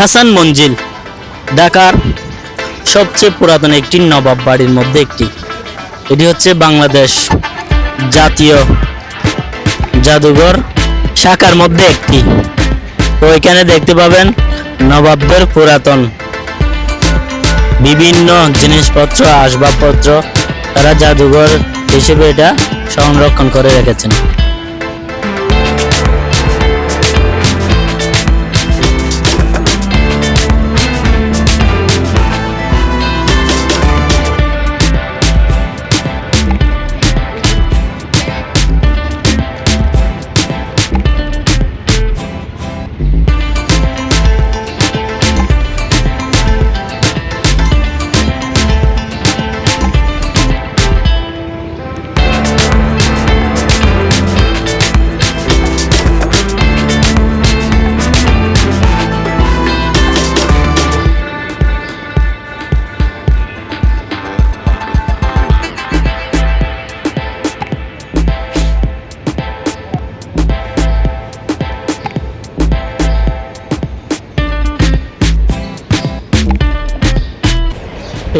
হাসান মঞ্জিল, ঢাকার সবচেয়ে পুরাতন একটি নবাব বাড়ির মধ্যে একটি। এটি হচ্ছে বাংলাদেশ জাতীয় জাদুঘর শাখার মধ্যে একটি। তো দেখতে পাবেন নবাবদের পুরাতন বিভিন্ন জিনিসপত্র, আসবাবপত্র তারা জাদুঘর হিসেবে এটা সংরক্ষণ করে রেখেছেন।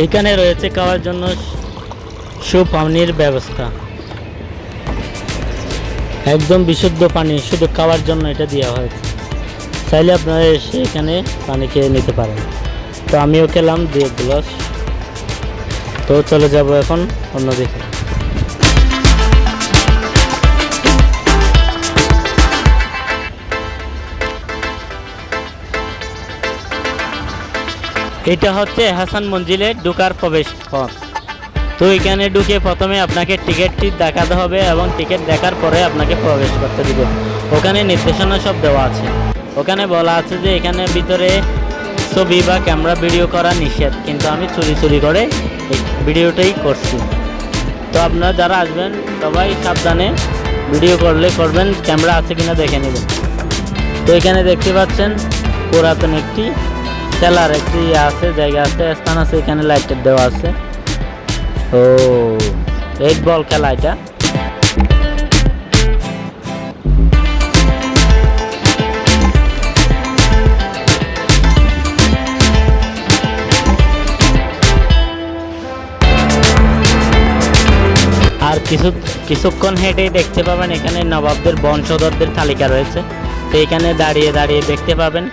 এখানে রয়েছে খাওয়ার জন্য সুপানির ব্যবস্থা। একদম বিশুদ্ধ পানি, শুধু খাওয়ার জন্য এটা দেওয়া হয়েছে চাইলে আপনারা এসে এখানে পানি খেয়ে নিতে পারেন। তো আমিও খেলাম দু এক গ্লাস। তো চলে যাব এখন অন্যদিকে। এটা হচ্ছে হাসান মঞ্জিলে ঢুকার প্রবেশ পথ। তো এখানে ঢুকে প্রথমে আপনাকে টিকিটটি দেখাতে হবে এবং টিকিট দেখার পরে আপনাকে প্রবেশ করতে দিবে। ওখানে নির্দেশনা সব দেওয়া আছে। ওখানে বলা আছে যে এখানে ভিতরে ছবি বা ক্যামেরা ভিডিও করা নিষেধ, কিন্তু আমি চুরি চুরি করে ভিডিওটাই করছি। তো আপনারা যারা আসবেন, সবাই সাবধানে ভিডিও করলে করবেন, ক্যামেরা আছে কিনা দেখে নেবেন। তো এখানে দেখতে পাচ্ছেন, পুরাতন একটি খেলার একটি আছে, জায়গা আছে, স্থান আছে, এখানে লাইটের দেওয়া আছে। ও এইট বল খেলা এটা। আর কিছু, কিছুক্ষণ হেঁটেই দেখতে পাবেন এখানে নবাবদের বংশধরদের তালিকা রয়েছে। তো এখানে দাঁড়িয়ে দাঁড়িয়ে দেখতে পাবেন।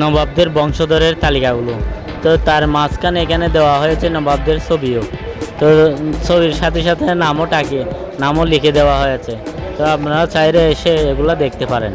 নবাবদের বংশধরের তালিকাগুলো। তো তার মাঝখানে এখানে দেওয়া হয়েছে নবাবদের ছবিও। তো ছবির সাথে সাথে নামও টাকে নামও লিখে দেওয়া হয়েছে। তো আপনারা চাইলে এসে এগুলো দেখতে পারেন।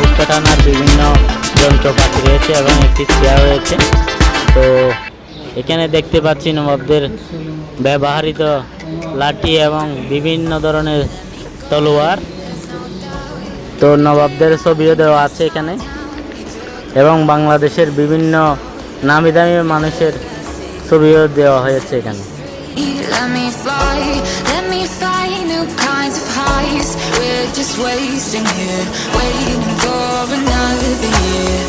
নবাবদের টানার বিভিন্ন যন্ত্রপাতি রয়েছে এবং একটি চেয়ার রয়েছে। তো এখানে দেখতে পাচ্ছি নবাবদের ব্যবহৃত লাঠি এবং বিভিন্ন ধরনের তলোয়ার। তো নবাবদের ছবিও দেওয়া আছে এখানে। এবং বাংলাদেশের বিভিন্ন নামি দামি মানুষের ছবিও দেওয়া হয়েছে এখানে। New kinds of highs. We're just wasting here, waiting for another year.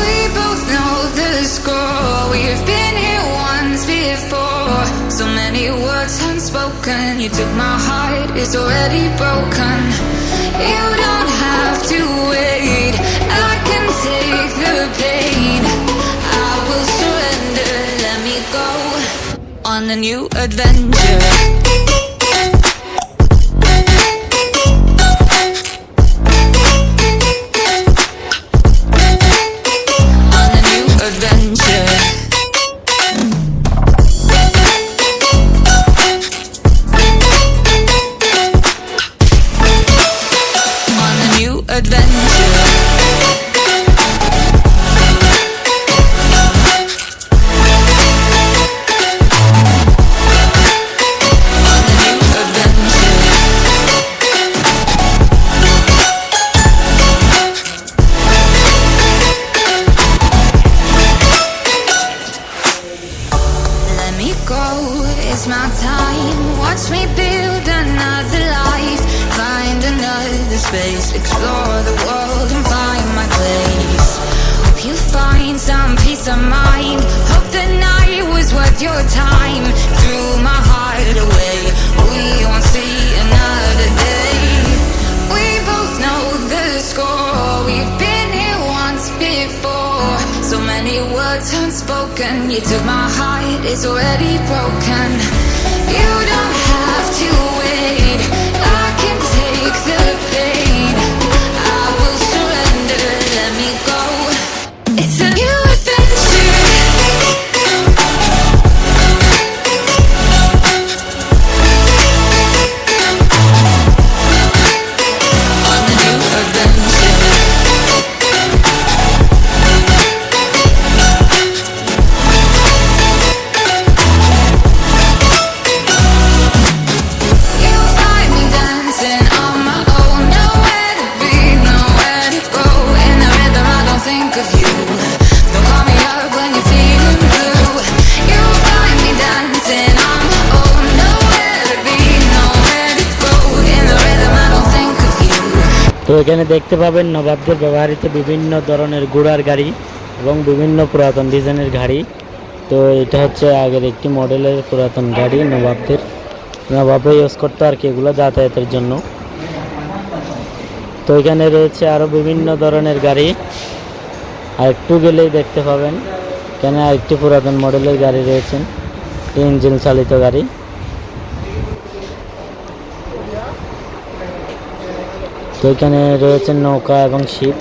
We both know the score. We've been here once before. So many words unspoken. You took my heart, it's already broken. You don't have to wait. I can take the pain. I will surrender. Let me go on a new adventure. Another life. Find another space, explore the world and find my place. Hope you find some peace of mind. Hope the night was worth your time. Threw my heart away. We won't see another day. We both know the score. We've been here once before. So many words unspoken. You took my heart, it's already broken. You don't have to তো এখানে দেখতে পাবেন নবাবদের ব্যবহৃত বিভিন্ন ধরনের ঘোড়ার গাড়ি এবং বিভিন্ন পুরাতন ডিজাইনের গাড়ি। তো এটা হচ্ছে আগের একটি মডেলের পুরাতন গাড়ি নবাবদের। নবাবে ইউজ করতো আর কি এগুলো যাতায়াতের জন্য। তো এখানে রয়েছে আরও বিভিন্ন ধরনের গাড়ি। আর একটু গেলেই দেখতে পাবেন। এখানে আরেকটি পুরাতন মডেলের গাড়ি রয়েছে ইঞ্জিন চালিত গাড়ি। তো এখানে রয়েছে নৌকা এবং শিপ।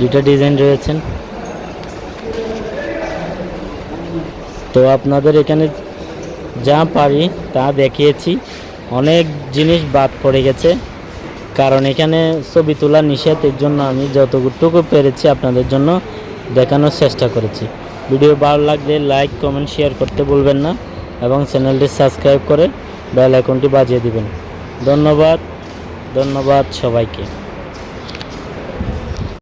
দুটো ডিজাইন রয়েছেন। তো আপনাদের এখানে যা পারি তা দেখিয়েছি। অনেক জিনিস বাদ পড়ে গেছে। কারণ এখানে ছবি তোলা নিষেধ, এর জন্য আমি যতটুকু পেরেছি আপনাদের জন্য দেখানোর চেষ্টা করেছি। ভিডিও ভালো লাগলে লাইক, কমেন্ট, শেয়ার করতে ভুলবেন না এবং চ্যানেলটি সাবস্ক্রাইব করে বেল আইকনটি বাজিয়ে দিবেন। ধন্যবাদ। ধন্যবাদ সবাইকে।